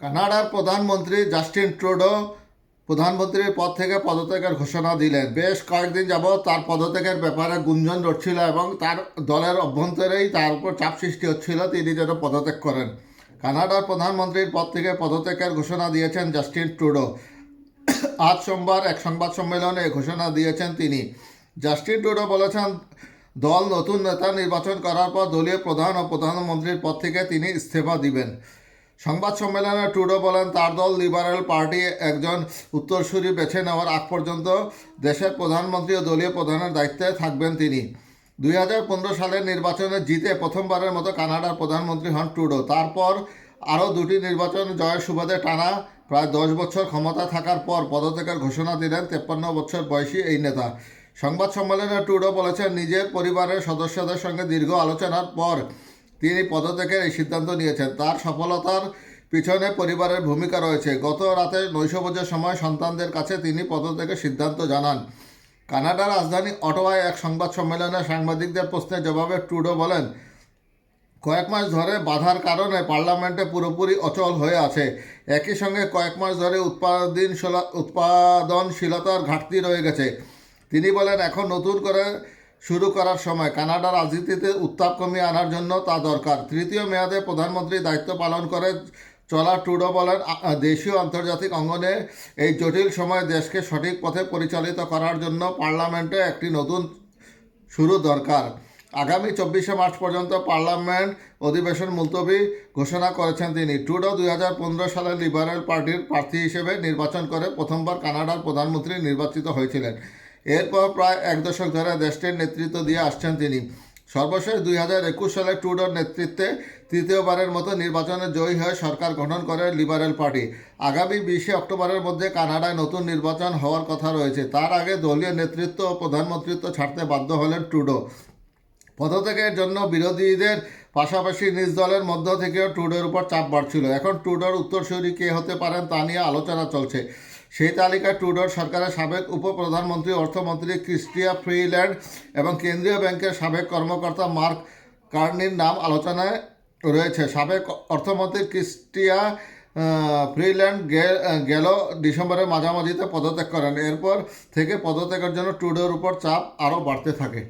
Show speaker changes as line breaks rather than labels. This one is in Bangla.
কানাডার প্রধানমন্ত্রী জাস্টিন ট্রুডো প্রধানমন্ত্রীর পদ থেকে পদত্যাগের ঘোষণা দিলেন। বেশ কয়েকদিন যাবৎ তার পদত্যাগের ব্যাপারে গুঞ্জন রটছিল এবং তার দলের অভ্যন্তরেই তার উপর চাপ সৃষ্টি হচ্ছিল, তিনি যেন পদত্যাগ করেন। কানাডার প্রধানমন্ত্রীর পদ থেকে পদত্যাগের ঘোষণা দিয়েছেন জাস্টিন ট্রুডো। আজ সোমবার এক সংবাদ সম্মেলনে ঘোষণা দিয়েছেন তিনি। জাস্টিন ট্রুডো বলেছেন, দল নতুন নেতা নির্বাচন করার পর দলীয় প্রধান ও প্রধানমন্ত্রীর পদ থেকে তিনি ইস্তফা দিবেন। সংবাদ সম্মেলনে ট্রুডো বলেন, তার দল লিবারেল পার্টি একজন উত্তরসূরি বেছে নেওয়ার আগ পর্যন্ত দেশের প্রধানমন্ত্রী ও দলীয় প্রধানের দায়িত্বে থাকবেন তিনি। দুই হাজার পনেরো সালের নির্বাচনে জিতে প্রথমবারের মতো কানাডার প্রধানমন্ত্রী হন ট্রুডো তারপর আরও দুটি নির্বাচন জয়ের সুবাদে টানা প্রায় দশ বছর ক্ষমতা থাকার পর পদত্যাগের ঘোষণা দিলেন তেপ্পান্ন বছর বয়সী এই নেতা। সংবাদ সম্মেলনে ট্রুডো বলেছেন, নিজের পরিবারের সদস্যদের সঙ্গে দীর্ঘ আলোচনার পর তিনি পদত্যাগের এই সিদ্ধান্ত নিয়েছেন। তার সফলতার পিছনে পরিবারের ভূমিকা রয়েছে। গত রাতে নৈশভোজের সময় সন্তানদের কাছে তিনি পদত্যাগের সিদ্ধান্ত জানান। কানাডার রাজধানী অটোয়ায় এক সংবাদ সম্মেলনে সাংবাদিকদের প্রশ্নের জবাবে ট্রুডো বলেন, কয়েক মাস ধরে বাধার কারণে পার্লামেন্টে পুরোপুরি অচল হয়ে আছে। একই সঙ্গে কয়েক মাস ধরে উৎপাদনশীলা, উৎপাদনশীলতার ঘাটতি রয়ে গেছে। তিনি বলেন, এখন নতুন করে শুরু করার সময় কানাডার রাজনীতিতে উত্তাপ কমিয়ে আনার জন্য তা দরকার। তৃতীয় মেয়াদে প্রধানমন্ত্রী দায়িত্ব পালন করে চলা ট্রুডো বলেন দেশীয় আন্তর্জাতিক অঙ্গনে এই জটিল সময়ে দেশকে সঠিক পথে পরিচালিত করার জন্য পার্লামেন্টে একটি নতুন শুরু দরকার। আগামী চব্বিশে মার্চ পর্যন্ত পার্লামেন্ট অধিবেশন মুলতবি ঘোষণা করেছেন তিনি। ট্রুডো দুই হাজার পনেরো সালে লিবারেল পার্টির প্রার্থী হিসেবে নির্বাচন করে প্রথমবার কানাডার প্রধানমন্ত্রী নির্বাচিত হয়েছিলেন। এরপর প্রায় এক দশক ধরে দেশটির নেতৃত্ব দিয়ে আসছেন তিনি। সর্বশেষ দুই হাজার একুশ সালে ট্রুডোর নেতৃত্বে তৃতীয়বারের মতো নির্বাচনে জয়ী হয়ে সরকার গঠন করে লিবারেল পার্টি। আগামী বিশে অক্টোবরের মধ্যে কানাডায় নতুন নির্বাচন হওয়ার কথা রয়েছে। তার আগে দলীয় নেতৃত্ব ও প্রধানমন্ত্রিত্ব ছাড়তে বাধ্য হলেন ট্রুডো। পদত্যাগের জন্য বিরোধীদের পাশাপাশি নিজ দলের মধ্য থেকেও ট্রুডোর উপর চাপ বাড়ছিল। এখন ট্রুডোর উত্তরসূরি কে হতে পারেন তা নিয়ে আলোচনা চলছে। সেই তালিকায় ট্রুডোর সরকারের সাবেক উপপ্রধানমন্ত্রী, অর্থমন্ত্রী ক্রিস্টিয়া ফ্রিল্যান্ড এবং কেন্দ্রীয় ব্যাংকের সাবেক কর্মকর্তা মার্ক কার্নির নাম আলোচনায় রয়েছে। সাবেক অর্থমন্ত্রী ক্রিস্টিয়া ফ্রিল্যান্ড গেল ডিসেম্বরের মাঝামাঝিতে পদত্যাগ করেন। এরপর থেকে পদত্যাগের জন্য ট্রুডোর উপর চাপ আরও বাড়তে থাকে।